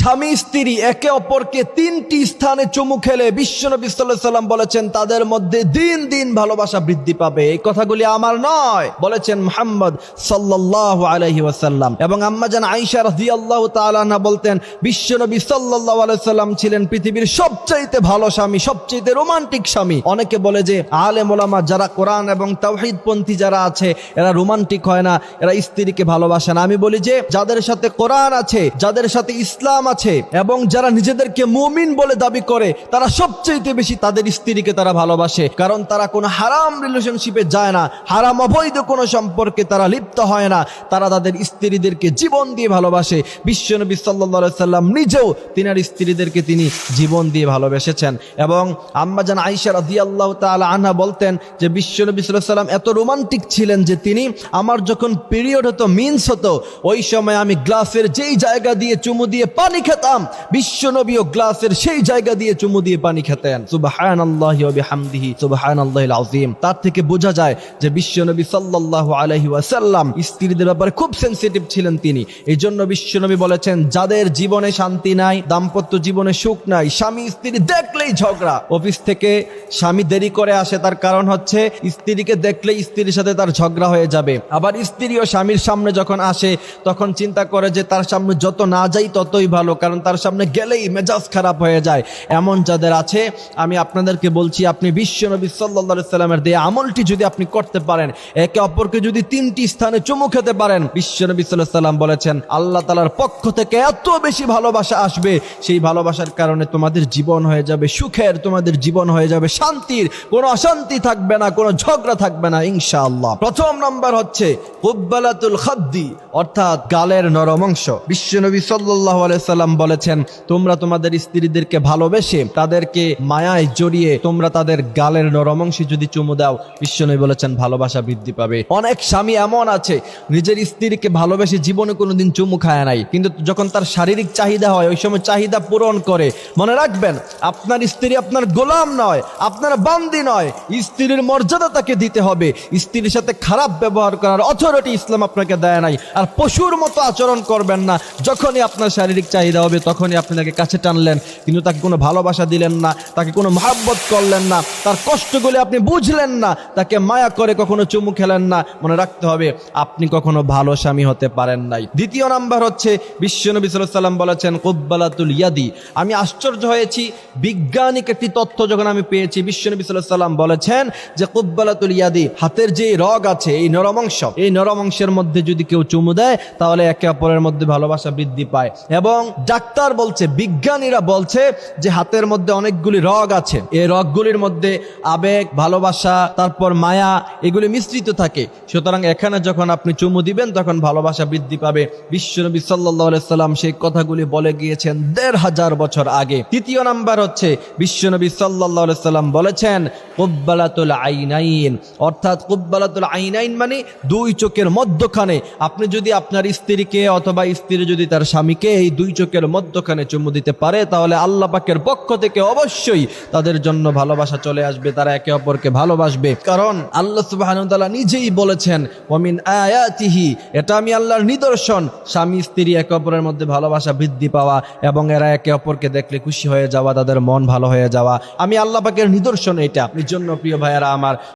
স্বামী, স্ত্রী একে অপরকে তিনটি স্থানে চুমু খেলে বিশ্বনবী সাল্লাম বলেছেন, তাদের মধ্যে দিন দিন ভালোবাসা বৃদ্ধি পাবে। এই কথাগুলি আমার নয়, বলেছেন মোহাম্মদ সাল্লাল্লাহু আলাইহি ওয়াসাল্লাম। এবং আম্মাজান আয়েশা রাদিয়াল্লাহু তাআলা না বলতেন বিশ্বনবী সাল্লাল্লাহু আলাইহি সাল্লাম ছিলেন পৃথিবীর সবচাইতে ভালো স্বামী, সবচাইতে রোমান্টিক স্বামী। অনেকে বলে যে, আলেম ওলামা যারা কোরআন এবং তাওহীদ পন্থী যারা আছে, এরা রোমান্টিক হয় না, এরা স্ত্রীকে ভালোবাসে না। আমি বলি যে, যাদের সাথে কোরআন আছে, যাদের সাথে ইসলাম আছে এবং যারা নিজেদেরকে মুমিন বলে দাবি করে, তারা সবচেয়ে বেশি তাদের স্ত্রীকে তারা ভালোবাসে। কারণ তারা কোনো হারাম রিলেশনশিপে যায় না, হারাম অবৈধ কোনো সম্পর্কে তারা লিপ্ত হয় না। তারা তাদের স্ত্রীদেরকে জীবন দিয়ে ভালোবাসে। বিশ্বনবী সাল্লা সাল্লাম নিজেও তিনার স্ত্রীদেরকে তিনি জীবন দিয়ে ভালোবেসেছেন। এবং আম্মাজান আইসা রাদি আল্লাহ তালা আনহা বলতেন যে, বিশ্বনবী সাল্লাহ সাল্লাম এত রোমান্টিক ছিলেন যে, তিনি আমার যখন পিরিয়ড হতো মিন্স হতো, ওই সময় আমি গ্লাসের যেই জায়গা দিয়ে চুমু দিয়ে পানি খেতাম। বিশ্বনবী ও গ্লাসের সেই জায়গা দিয়ে চুমু দিয়ে পানি খেতেন। সুবাহান তার থেকে বোঝা যায় যে বিশ্বনবী সাল্লাল্লাহু আলাইহি ওয়াসাল্লাম স্ত্রীদের ব্যাপারে খুব সেনসিটিভ ছিলেন তিনি। এই জন্য বিশ্বনবী বলেছেন, যাদের জীবনে শান্তি নাই, দাম্পত্য জীবনে সুখ নাই, স্বামী স্ত্রী দেখলেই ঝগড়া। অফিস থেকে স্বামী দেরি করে আসে, তার কারণ হচ্ছে স্ত্রীকে দেখলেই স্ত্রীর সাথে তার ঝগড়া হয়ে যাবে। আবার স্ত্রী ও স্বামীর সামনে যখন আসে, তখন চিন্তা করে যে তার সামনে যত না যাই ততই ভালো। কারণ তার সামনে গেলেই মেজাজ খারাপ হয়ে যায়। এমন যাদের আছে, আমি আপনাদেরকে বলছি, আপনি বিশ্বনবী সাল্লা সাল্লামের দিয়ে আমলটি যদি আপনি করতে পারেন, একে অপরকে যদি তিনটি স্থানে চুমু খেতে পারেন বিশ্বনবী সাল্লাহ সাল্লাম বলেছেন, আল্লাহ তালার পক্ষ থেকে এত বেশি ভালোবাসা আসবে, সেই ভালোবাসার কারণে তোমাদের জীবন হয়ে যাবে সুখের, তোমাদের জীবন হয়ে যাবে শান্তির, কোনো অশান্তি থাকবে না, কোনো ঝগড়া থাকবে না, ইনশাআল্লাহ। প্রথম নম্বর হচ্ছে, কুব্বালাতুল খাদ্দি, অর্থাৎ গালের নরম অংশ। বিশ্বনবী সাল্লাহ সাল্লাম বলেছেন, তোমরা তোমাদের স্ত্রীদেরকে ভালোবেসে তাদেরকে মায়ায় জড়িয়ে তোমরা তাদের গালের নরম অংশে যদি চুমু দাও, বিশ্বনবী বলেছেন ভালোবাসা বৃদ্ধি পাবে। অনেক স্বামী এমন আছে, নিজের স্ত্রীকে ভালোবেসে জীবনে কোনোদিন চুমু খায় নাই, কিন্তু যখন তার শারীরিক চাহিদা হয়, ওই সময় চাহিদা পূরণ করে। মনে রাখবেন, আপনার স্ত্রী আপনার গোলাম নয়, আপনার বান্দি নয়, স্ত্রীর মর্যাদা তাকে দিতে হবে। স্ত্রীর সাথে খারাপ ব্যবহার করার অথরিটি ইসলাম আপনাকে দেয় নাই, আর পশুর মতো আচরণ করবেন না, যখনই আপনার শারীরিক চাহিদা হবে, তখনই আপনি তাকে কাছে টানলেন। কিন্তু তাকে কোনো ভালোবাসা দিলেন না, তাকে কোনো মহাব্বত করলেন না, তার কষ্টগুলি আপনি বুঝলেন না, তাকে মায়া করে কখনো চুমু খেলেন না। মনে রাখতে হবে, আপনি কখনো ভালো স্বামী হতে পারেন নাই। দ্বিতীয় নাম্বার হচ্ছে, বিশ্বনবী সাল্লাম বলেছেন কুব্বালাতুল ইয়াদি। আমি আশ্চর্য হয়েছি বিজ্ঞানিক একটি তথ্য যখন আমি পেয়েছি বিশ্বনবী আলাইহি সাল্লাম বলেছেন যে কুব্বালাতুল ইয়াদি, হাতের যে রগ আছে, এই নরম অংশ, এই নরম অংশের মধ্যে যদি কেউ চুমু দেয়, তাহলে একে অপরের মধ্যে ভালোবাসা বৃদ্ধি পায়। এবং ডাক্তার বলছে, বিজ্ঞানীরা বলছে যে হাতের মধ্যে অনেকগুলি রগ আছে। এই রগগুলির মধ্যে আবেগ, ভালোবাসা, তারপর মায়া, এগুলি মিশ্রিত থাকে। সুতরাং এখানে যখন আপনি চুমু দিবেন, তখন ভালোবাসা বৃদ্ধি পাবে। বিশ্বনবী সাল্লাহ সাল্লাম সেই কথাগুলি বলে গিয়েছেন দেড় হাজার বছর আগে। তৃতীয় নাম্বার হচ্ছে বিশ্বনবী সাল্লাহ সাল্লাম বলেছেন, কুব্বালাতুল আইনাইন অর্থাৎ কুব্বালাতুল আইনাইন মানে দুই চোখের মধ্যখানে। আপনি যদি আপনার স্ত্রীকে অথবা স্ত্রী যদি তার স্বামীকে এই দুই চোখের মধ্যখানে চুমু দিতে পারে, তাহলে আল্লাহ পাকের পক্ষ থেকে অবশ্যই তাদের জন্য ভালোবাসা চলে আসবে, তারা একে অপরকে ভালোবাসবে। কারণ আল্লাহ সুবাহ নিজেই বলেছেন ওমিন আয়াতিহি এটা আমি আল্লাহর নিদর্শন। স্বামী স্ত্রী একে অপরের মধ্যে ভালোবাসা বৃদ্ধি পাওয়া এবং এরা একে অপরকে দেখলে খুশি হয়ে যাওয়া তাদের মন ভালো হয়ে যাওয়া। আমি আল্লাহ পাকের নিদর্শন এটা। আপনি জন্য প্রিয় ভাইয়েরা আমার